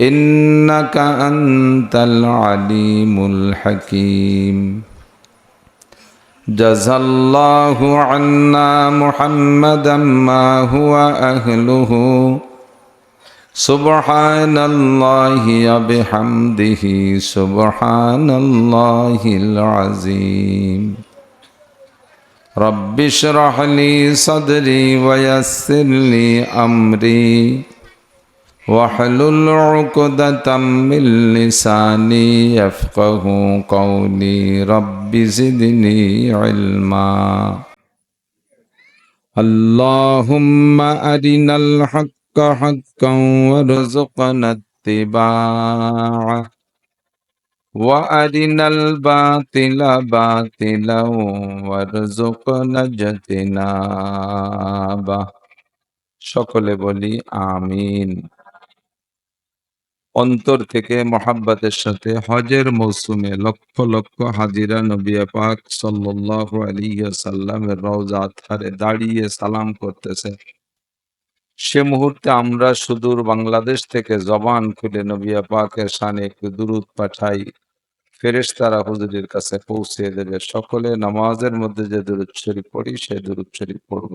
إنك أنت العليم الحكيم. جزى الله عنا محمدا ما هو أهله. سبحان الله وبحمده سبحان الله العظيم. رب اشرح لي صدري ويسر لي أمري. واحلل عقدة من لساني يفقه قولي رب زدني علما اللهم أرنا الحق حقا وارزقنا اتباعه وأرنا الباطل باطلا وارزقنا اجتنابه সকলে বলি আমিন অন্তর থেকে মহাব্বতের সাথে হজের মৌসুমে লক্ষ লক্ষ হাজিরা নবিয়া পাক আলাইহি সাল্লামের রওজা ধারে দাঁড়িয়ে সালাম করতেছে। সে মুহূর্তে আমরা সুদূর বাংলাদেশ থেকে জবান খুলে নবিয়া পাকের শানে একটু দুরুদ পাঠাই। ফেরেশতারা হুজুরের কাছে পৌঁছে দেবে। সকলে নামাজের মধ্যে যে শরীফ পড়ি, সে শরীফ পড়ব।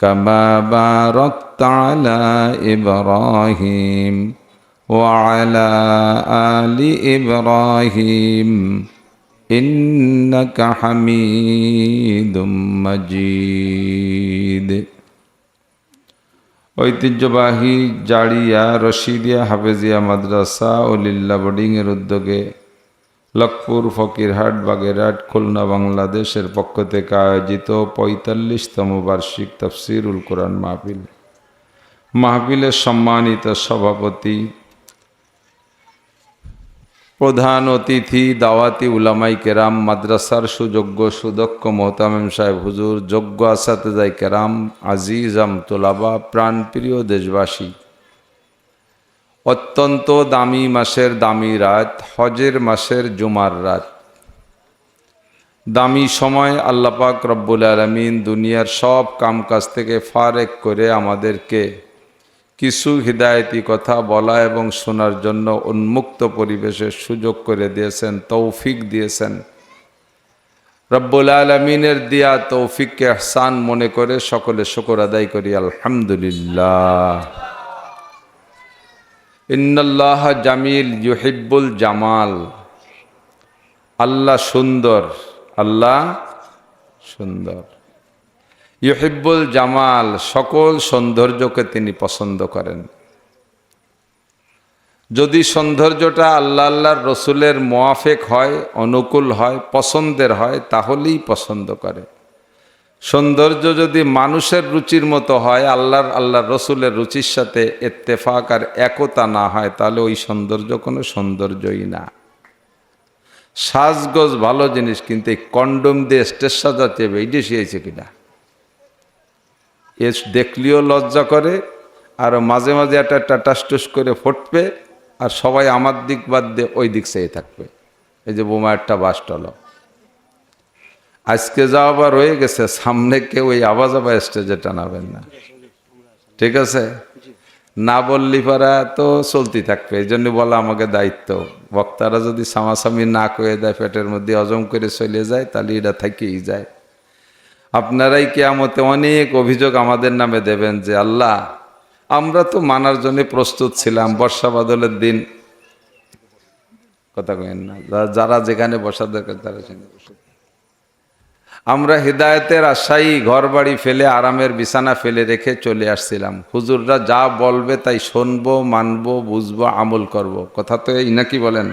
كما باركت على إبراهيم وعلى آل إبراهيم إنك حميد مجيد ঐতিহ্যবাহী জাড়িয়া রশিদিয়া হাফেজিয়া মাদ্রাসা ও লিল্লা বোর্ডিংয়ের উদ্যোগে লক্ষপুর ফকিরহাট, বাগেরহাট, খুলনা, বাংলাদেশের পক্ষ থেকে আয়োজিত পঁয়তাল্লিশতম বার্ষিক তফসিরুল কোরআন মাহফিল। মাহফিলের সম্মানিত সভাপতি, প্রধান অতিথি, দাওয়াতি উলামাই কেরাম, মাদ্রাসার সুযোগ্য সুদক্ষ মোহতামেম সাহেব হুজুর, যোগ্য আসাতেজাই কেরাম আজিজাম তোলাবা, প্রাণপ্রিয় দেশবাসী অত্যন্ত দামি মাসের দামি রাত, হজের মাসের জুমার রাত। দামি সময় আল্লাপাক রব্বুল আলমিন দুনিয়ার সব কামকাজ থেকে ফারেক করে আমাদেরকে কিছু হৃদায়তি কথা বলা এবং শোনার জন্য উন্মুক্ত পরিবেশের সুযোগ করে দিয়েছেন, তৌফিক দিয়েছেন। রব্বুল আলমিনের দিয়া তৌফিককে আহসান মনে করে সকলে শকর আদায় করি, আলহামদুলিল্লাহ। ইন্নাল্লাহ জামিল ইউহিব্বুল জামাল। আল্লাহ সুন্দর আল্লাহ সুন্দর। ইউহিব্বুল জামাল সকল সৌন্দর্যকে তিনি পছন্দ করেন। যদি সৌন্দর্যটা আল্লাহ আল্লাহর রসুলের মোয়াফেক হয়, অনুকূল হয়, পছন্দের হয়, তাহলেই পছন্দ করে। সৌন্দর্য যদি মানুষের রুচির মতো হয়, আল্লাহর আল্লাহর রসুলের রুচির সাথে এত্তেফাক আর একতা না হয়, তাহলে ওই সৌন্দর্য কোনো সৌন্দর্যই না। সাজগোজ ভালো জিনিস, কিন্তু এই কন্ডম দিয়ে স্টেজ সাজাতে হবে এইটা শিয়েছে কিনা? এ দেখলেও লজ্জা করে, আর মাঝে মাঝে একটা টাটাস করে ফুটবে, আর সবাই আমার দিক বাদ দিয়ে ওই দিক চেয়ে থাকবে। এই যে বোমা একটা বাসটল আজকে যা আবার রয়ে গেছে, সামনে কেউ ওই আওয়াজ আবার স্টেজে টানাবেন না। ঠিক আছে? না বললি পারা তো চলতি থাকবে, এই জন্য বলা আমাকে দায়িত্ব। বক্তারা যদি সামাসামি না করে দেয়, পেটের মধ্যে হজম করে চলে যায়, তাহলে এটা থেকেই যায়। আপনারাই কেয়ামতে অনেক অভিযোগ আমাদের নামে দেবেন যে, আল্লাহ, আমরা তো মানার জন্য প্রস্তুত ছিলাম, বর্ষা বাদলের দিন। কথা কেন না যারা যেখানে বসা দরকার তারা সেখানে আমরা হৃদায়তের আশাই ঘর বাড়ি ফেলে আরামের বিছানা ফেলে রেখে চলে আসছিলাম। হুজুররা যা বলবে তাই শুনব, মানব, বুঝব, আমল করব। কথা তো এই নাকি বলেন?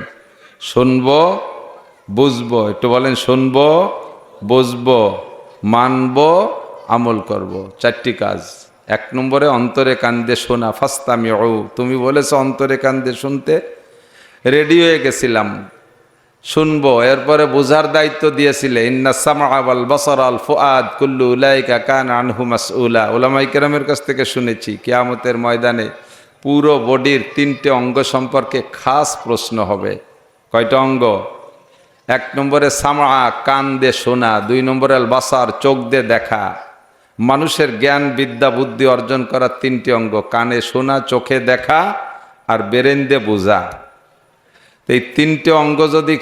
শুনব, বুঝব, একটু বলেন, শুনব, বুঝব, মানব, আমল করব। চারটি কাজ। এক নম্বরে অন্তরে কান্দে শোনা ফাস্তামি ও তুমি বলেছ অন্তরে কান্দে শুনতে। রেডি হয়ে গেছিলাম। শুনব। এরপরে বোঝার দায়িত্ব দিয়েছিলে আল বসর আল ফুয়াদ কুল্লু উলাইকা কান আনহু মাসউলা। ওলামাই কেরামের কাছ থেকে শুনেছি, কিয়ামতের ময়দানে পুরো বডির তিনটে অঙ্গ সম্পর্কে খাস প্রশ্ন হবে। কয়টা অঙ্গ? এক নম্বরে সামা কান দে শোনা। দুই নম্বরে বাসার, চোখ দে দেখা। মানুষের জ্ঞান, বিদ্যা, বুদ্ধি অর্জন করার তিনটি অঙ্গ, কানে শোনা, চোখে দেখা আর বেরেন দিয়ে বোঝা। এই তিনটে অঙ্গ যদি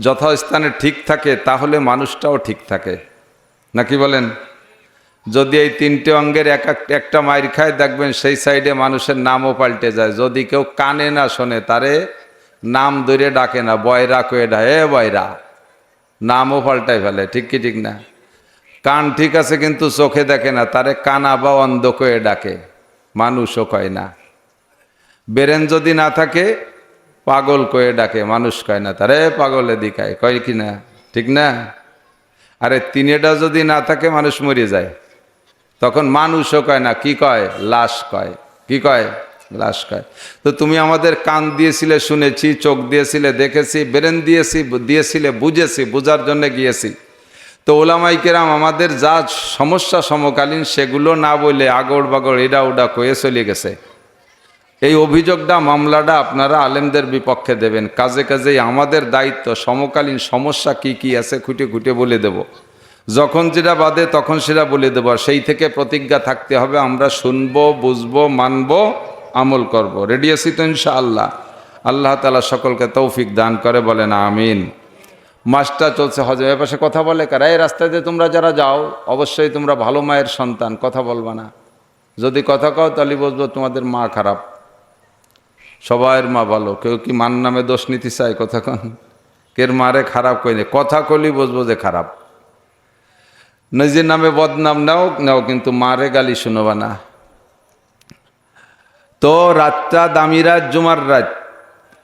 যথাস্থানে ঠিক থাকে, তাহলে মানুষটাও ঠিক থাকে। নাকি বলেন? যদি এই তিনটে অঙ্গের এক এক- একটা মাইর খায়, দেখবেন সেই সাইডে মানুষের নামও পাল্টে যায়। যদি কেউ কানে না শোনে, তারে নাম ধরে ডাকে না, বয়রা কয়ে ডাকে, এ বয়রা। নামও পাল্টাই ফেলে, ঠিক কি ঠিক না? কান ঠিক আছে কিন্তু চোখে দেখে না, তারে কানা বা অন্ধ কয়ে ডাকে। মানুষও কয় না। বেরেন যদি না থাকে পাগল কয়ে ডাকে, মানুষ কয় না, তারে পাগল দিকায় কয় কি না, ঠিক না? আরে তিনেটা যদি না থাকে, মানুষ মরে যায়। তখন মানুষও কয় না, কি কয়? লাশ কয়। কি কয়? লাশ কয়। তো তুমি আমাদের কান দিয়েছিলে, শুনেছি, চোখ দিয়েছিলে, দেখেছি, বেরেন দিয়েছি, দিয়েছিলে, বুঝেছি, বুঝার জন্য গিয়েছি। তো ওলামাই কেরাম, আমাদের যা সমস্যা সমকালীন, সেগুলো না বলে আগড় বাগড় এডা ওডা কয়ে চলে গেছে। এই অভিযোগটা, মামলাটা আপনারা আলেমদের বিপক্ষে দেবেন। কাজে কাজেই আমাদের দায়িত্ব, সমকালীন সমস্যা কি কি আছে খুঁটে খুঁটে বলে দেব। যখন যেটা বাদে তখন সেটা বলে দেবো। সেই থেকে প্রতিজ্ঞা থাকতে হবে, আমরা শুনব, বুঝব, মানব, আমল করব। রেডি আছি তো ইনশাআল্লাহ? আল্লাহ তালা সকলকে তৌফিক দান করে, বলেন আমিন। মাসটা চলছে হজে এ পাশে কথা বলে কারা? এই রাস্তায় দিয়ে তোমরা যারা যাও, অবশ্যই তোমরা ভালো মায়ের সন্তান, কথা বলবা না। যদি কথা কও তাহলে বুঝব তোমাদের মা খারাপ। সবাইয়ের মা ভালো, কেউ কি মান নামে দোষ নিতে চায় কথা কন? কের মারে খারাপ কইনি কথা কলি বুঝব যে খারাপ। নিজের নামে বদনাম নাও নাও কিন্তু মারে গালি শুনবা না। তো রাতটা দামি রাত, জুমার রাত।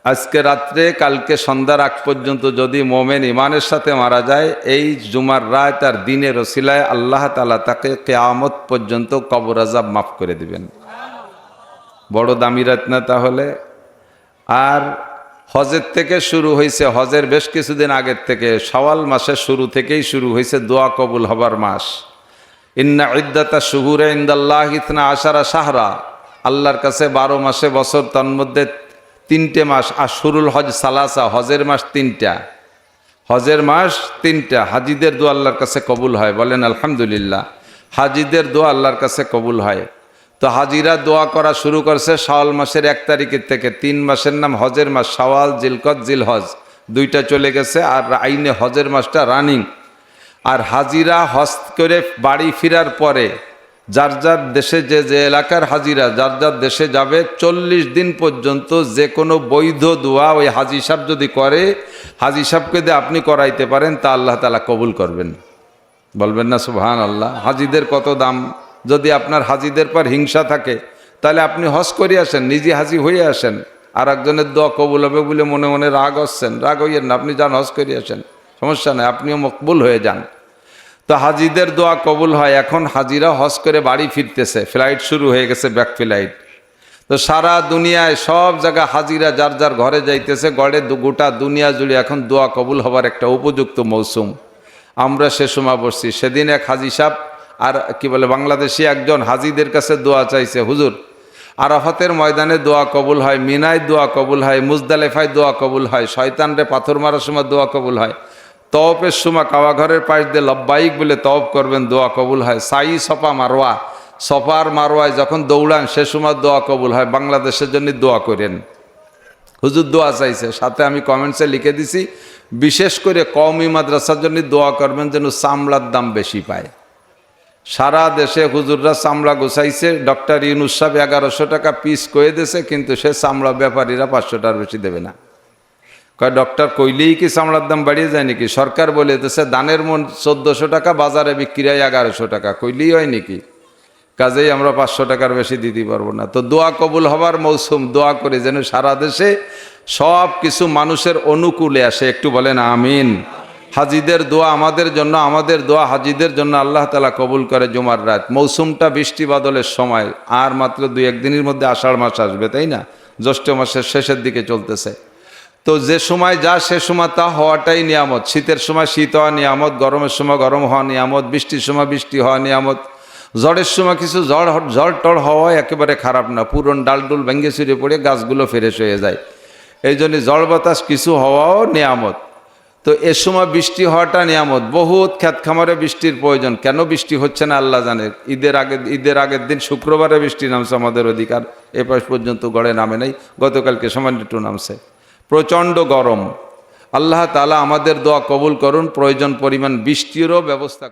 আজকে রাত্রে, কালকে সন্ধ্যার আগ পর্যন্ত যদি মোমেন ইমানের সাথে মারা যায়, এই জুমার রাত আর দিনের রসিলায় আল্লাহ তালা তাকে কেয়ামত পর্যন্ত কবর আজাব মাফ করে দিবেন। বড় দামি রাত না তাহলে? আর হজের থেকে শুরু হয়েছে, হজের বেশ কিছুদিন আগের থেকে সওয়াল মাসের শুরু থেকেই শুরু হয়েছে দোয়া কবুল হবার মাস। ইন্না ইদ্দাতা শুহুরে ইন্দাল্লাহ ইতনা আশারা সাহরা আল্লাহর কাছে বারো মাসে বছর তন্মধ্যে তিনটে মাস, আর শুরুল হজ সালাসা, হজের মাস তিনটা। হজের মাস তিনটা, হাজিদের দোয়া আল্লাহর কাছে কবুল হয়, বলেন আলহামদুলিল্লাহ। হাজিদের দোয়া আল্লাহর কাছে কবুল হয়। তো হাজিরা দোয়া করা শুরু করছে শাওয়াল মাসের এক তারিখের থেকে। তিন মাসের নাম হজের মাস, শাওয়াল, জিলকত জিল হজ দুইটা চলে গেছে আর আইনে হজের মাসটা রানিং। আর হাজিরা হজ করে বাড়ি ফেরার পরে যার যার দেশে যে যে এলাকার হাজিরা, যার যার দেশে যাবে, চল্লিশ দিন পর্যন্ত যে কোনো বৈধ দোয়া ওই হাজি সাহেব যদি করে, হাজি সাহেবকে দিয়ে আপনি করাইতে পারেন, তা আল্লাহ তালা কবুল করবেন। বলবেন না সুহান আল্লাহ হাজিদের কত দাম? যদি আপনার হাজিদের পর হিংসা থাকে, তাহলে আপনি হজ করে আসেন, নিজে হাজি হয়ে আসেন। আর একজনের দোয়া কবুল হবে বলে মনে মনে রাগ হচ্ছেন। রাগ হইয়েন না, আপনি যান হজ করে আসেন। সমস্যা নেই, আপনিও মকবুল হয়ে যান। তো হাজিদের দোয়া কবুল হয়, এখন হাজিরা হজ করে বাড়ি ফিরতেছে। ফ্লাইট শুরু হয়ে গেছে, ব্যাক ফ্লাইট। তো সারা দুনিয়ায় সব জায়গা হাজিরা যার যার ঘরে যাইতেছে, গড়ে গোটা দুনিয়া জুড়ে এখন দোয়া কবুল হবার একটা উপযুক্ত মৌসুম। আমরা সে সময় বসছি। সেদিন এক হাজি সাহ আর কি বলে, বাংলাদেশি একজন হাজিদের কাছে দোয়া চাইছে, হুজুর, আরাফাতের ময়দানে দোয়া কবুল হয়, মিনায় দোয়া কবুল হয়, মুজদালেফায় দোয়া কবুল হয় শয়তানরে পাথর মারার সময় দোয়া কবুল হয়, তওপের সময় কাওয়াঘরের পাশ দিয়ে লব্বাইক বলে তওপ করবেন, দোয়া কবুল হয়, সাই সপা মারোয়া, সফার মারোয়ায় যখন দৌড়ান, সে সময় দোয়া কবুল হয়, বাংলাদেশের জন্য দোয়া করেন। হুজুর দোয়া চাইছে, সাথে আমি কমেন্টসে লিখে দিছি, বিশেষ করে কওমি মাদ্রাসার জন্য দোয়া করবেন যেন চামড়ার দাম বেশি পায়। সারা দেশে হুজুররা চামড়া গোছাইছে। ডক্টর ইউনুস সাহেব এগারোশো টাকা পিস কয়ে দিয়েছে, কিন্তু সে চামড়া ব্যাপারীরা পাঁচশো টাকার বেশি দেবে না। কয়, ডক্টর, কইলেই কি চামড়ার দাম বাড়িয়ে যায় নাকি? সরকার বলে দিতেছে দানের মন চোদ্দোশো টাকা, বাজারে বিক্রি হয় এগারোশো টাকা, কইলেই হয় নাকি? কাজেই আমরা পাঁচশো টাকার বেশি দিতে পারব না। তো দোয়া কবুল হবার মৌসুম, দোয়া করে যেন সারা দেশে সব কিছু মানুষের অনুকূলে আসে। একটু বলেন, আমিন। হাজিদের দোয়া আমাদের জন্য, আমাদের দোয়া হাজিদের জন্য আল্লাহ তালা কবুল করে জুমার রাত। মৌসুমটা বৃষ্টি বাদলের সময়, আর মাত্র দুই একদিনের মধ্যে আষাঢ় মাস আসবে, তাই না? জ্যৈষ্ঠ মাসের শেষের দিকে চলতেছে। তো যে সময় যা, সে সময় তা হওয়াটাই নিয়ামত। শীতের সময় শীত হওয়া নিয়ামত, গরমের সময় গরম হওয়া নিয়ামত, বৃষ্টির সময় বৃষ্টি হওয়া নিয়ামত। ঝড়ের সময় কিছু ঝড় ঝড় টড় হওয়া একেবারে খারাপ না। পুরন ডালডুল ভেঙে ছিঁড়ে পড়ে গাছগুলো ফ্রেশ হয়ে যায়। এই জন্য ঝড় বাতাস কিছু হওয়াও নিয়ামত। তো এ সময় বৃষ্টি হওয়াটা নিয়ামত। বহুত খ্যাত খামারে বৃষ্টির প্রয়োজন। কেন বৃষ্টি হচ্ছে না আল্লাহ জানে। ঈদের আগে ঈদের আগের দিন শুক্রবারে বৃষ্টি নামছে আমাদের অধিকার এ পাশ পর্যন্ত গড়ে নামে নাই। গতকালকে সামান্য একটু নামছে। প্রচণ্ড গরম। আল্লাহ তালা আমাদের দোয়া কবুল করুন। প্রয়োজন পরিমাণ বৃষ্টিরও ব্যবস্থা।